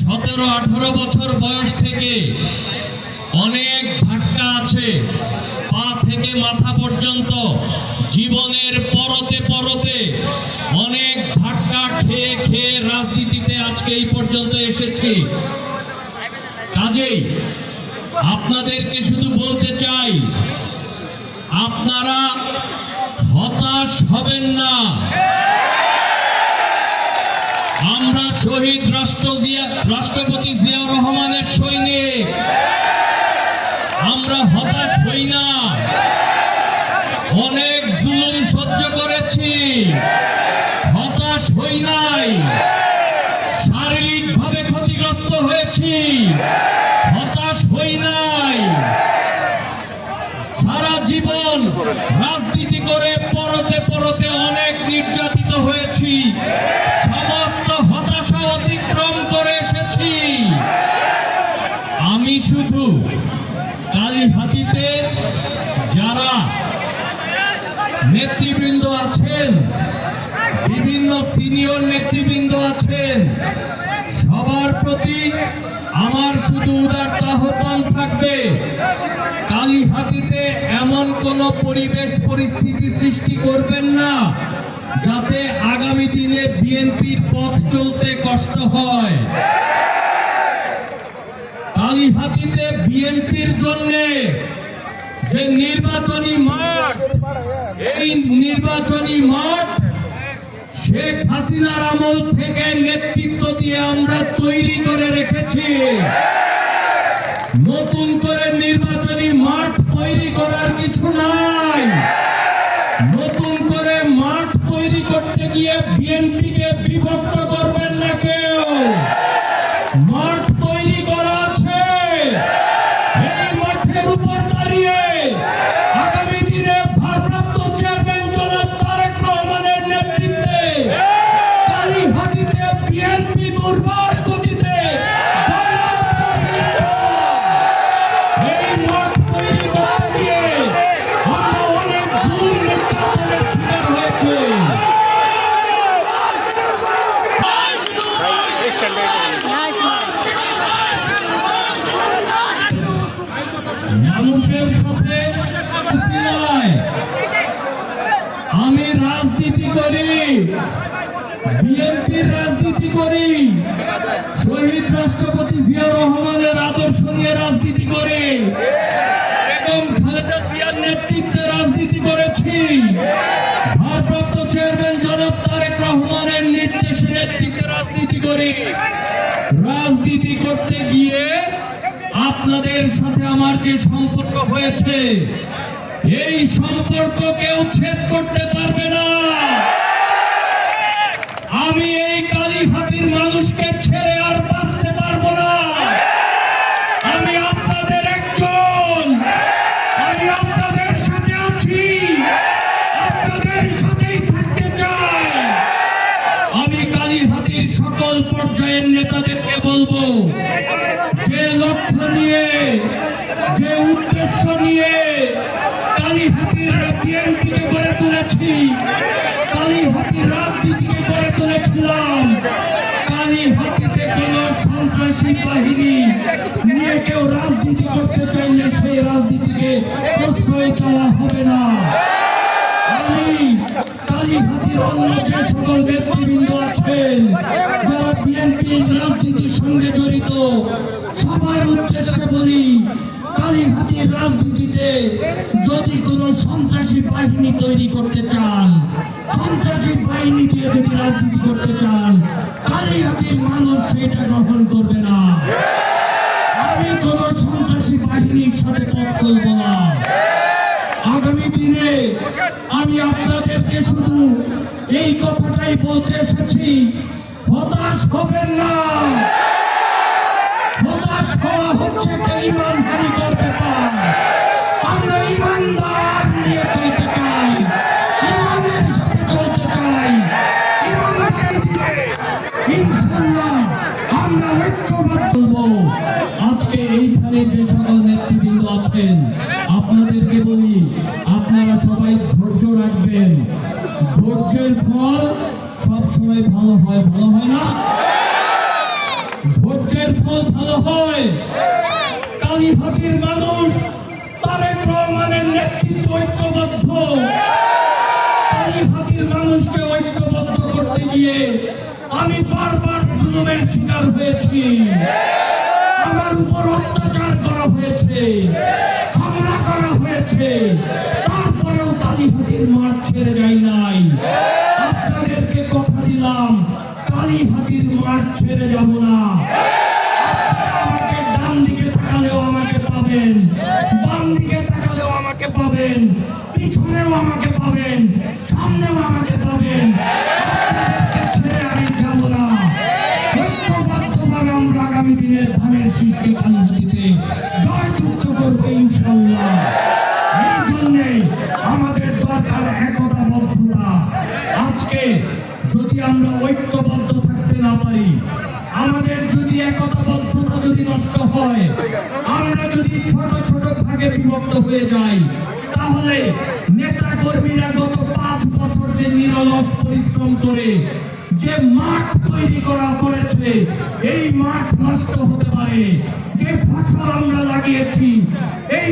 সতেরো, আঠারো বছর বয়স থেকে অনেক ধাক্কা আছে। পা থেকে মাথা পর্যন্ত জীবনের পরতে পরতে অনেক ধাক্কা খেয়ে খেয়ে রাজনীতিতে আজকে এই পর্যন্ত এসেছি। কাজেই আপনাদেরকে শুধু বলতে চাই, আপনারা হতাশ হবেন না। শহীদ রাষ্ট্র জিয়া, রাষ্ট্রপতি জিয়া রহমানের সৈনিক। আমরা হতাশ হই না। অনেক জুলুম সহ্য করেছি। হতাশ হই নাই। শারীরিকভাবে ক্ষতিগ্রস্ত হয়েছি। হতাশ হই নাই। সারা জীবন রাজনীতি করে পরতে পরতে অনেক নির্যাতিত হয়েছি সমস্ত হতাশা অতিক্রম করে এসেছি আমি শুধু কালীহাতিতে যারা নেতৃবৃন্দ আছেন। বিভিন্ন সিনিয়র নেতৃবৃন্দ আছেন। সবার প্রতি আমার শুধু উদারতা আহ্বান থাকবে। কালীহাতিতে এমন কোন পরিবেশ পরিস্থিতি সৃষ্টি করবেন না, যাতে আগামী দিনে বিএনপির পথ চলতে কষ্ট হয়। কালীহাতিতে বিএনপির জন্যে যে নির্বাচনী মাঠ, এই নির্বাচনী মাঠ শেখ হাসিনার আমল থেকে নেতৃত্ব দিয়ে আমরা তৈরি করে রেখেছি। নতুন করে নির্বাচনী মাঠ তৈরি করার কিছু নাই। নতুন করে মাঠ তৈরি করতে গিয়ে বিএনপিকে বিভক্ত মানুষের সাথে আমি রাজনীতি করি, বিএনপির রাজনীতি করি, শহীদ রাষ্ট্রপতি জিয়া রহমানের আদর্শ নিয়ে রাজনীতি করি এবং খালেদা জিয়ার নেতৃত্বে রাজনীতি করেছি। ভারপ্রাপ্ত চেয়ারম্যান জনাব তারেক রহমানের নির্দেশে নেতৃত্বে রাজনীতি করি। রাজনীতি করতে গিয়ে আপনাদের সাথে আমার যে সম্পর্ক হয়েছে এই সম্পর্ক কেউ ছেদ করতে পারবে না। লক্ষ্য নিয়ে, যে উদ্দেশ্য নিয়ে কালীহাতির বিএনপিকে গড়ে তুলেছি কালীহাতির রাজনীতিকে গড়ে তুলেছিলাম। কালীহাতিতে কোন সন্ত্রাসী বাহিনী নিয়ে কেউ রাজনীতি করতে চাইলে সেই রাজনীতিকে প্রশ্রয় দেওয়া হবে না। আমি কালীহাতির অন্য যে সকল নেতৃবৃন্দ আছেন, যারা বিএনপির রাজনীতির সঙ্গে জড়িত যদি কোনো সন্ত্রাসী বাহিনী তৈরি করতে চান, সন্ত্রাসী করতে চান করবে না। আমি কোন সন্ত্রাসী বাহিনীর সাথে পথ না। আগামী দিনে আমি আপনাদেরকে শুধু এই কথাটাই বলতে এসেছি, হতাশ হবেন না। আজকে এইখানে যে সকল নেতৃবৃন্দ আছেন, আপনাদেরকে বলি, আপনারা সবাই ধৈর্য রাখবেন। ধৈর্যের ফল সব সময় ভালো হয় ভালো হয় না? ধৈর্য ধৈর্যের ফল ভালো হয়? কালীহাটির মানুষ, তারেক রহমানের নেতৃত্ব ঐক্যবদ্ধ। মানুষকে ঐক্যবদ্ধ করতে গিয়ে আমি বারবার জুলুমের শিকার হয়েছি। আমার উপর অত্যাচার করা হয়েছে, হামলা করা হয়েছে। তারপরেও কালীহাটির মাঠ ছেড়ে যাই নাই পাবেন, পিছনেও আমাকে পাবেন, সামনেও আমাকে পাবেন। আমি আমাদের দরকার একতাবদ্ধতা। আজকে যদি আমরা ঐক্যবদ্ধ থাকতে না পারি, আমাদের যদি একতাবদ্ধতা যদি নষ্ট হয়, আমরা যদি ছোট ছোট ভাগে বিভক্ত হয়ে যাই তাহলে নেতা কর্মীরা গত পাঁচ বছর যে নিরলস পরিশ্রম করে, যে মাঠ তৈরি করা করেছে, এই মাঠ নষ্ট হতে পারে। যে ফসল আমরা লাগিয়েছি, এই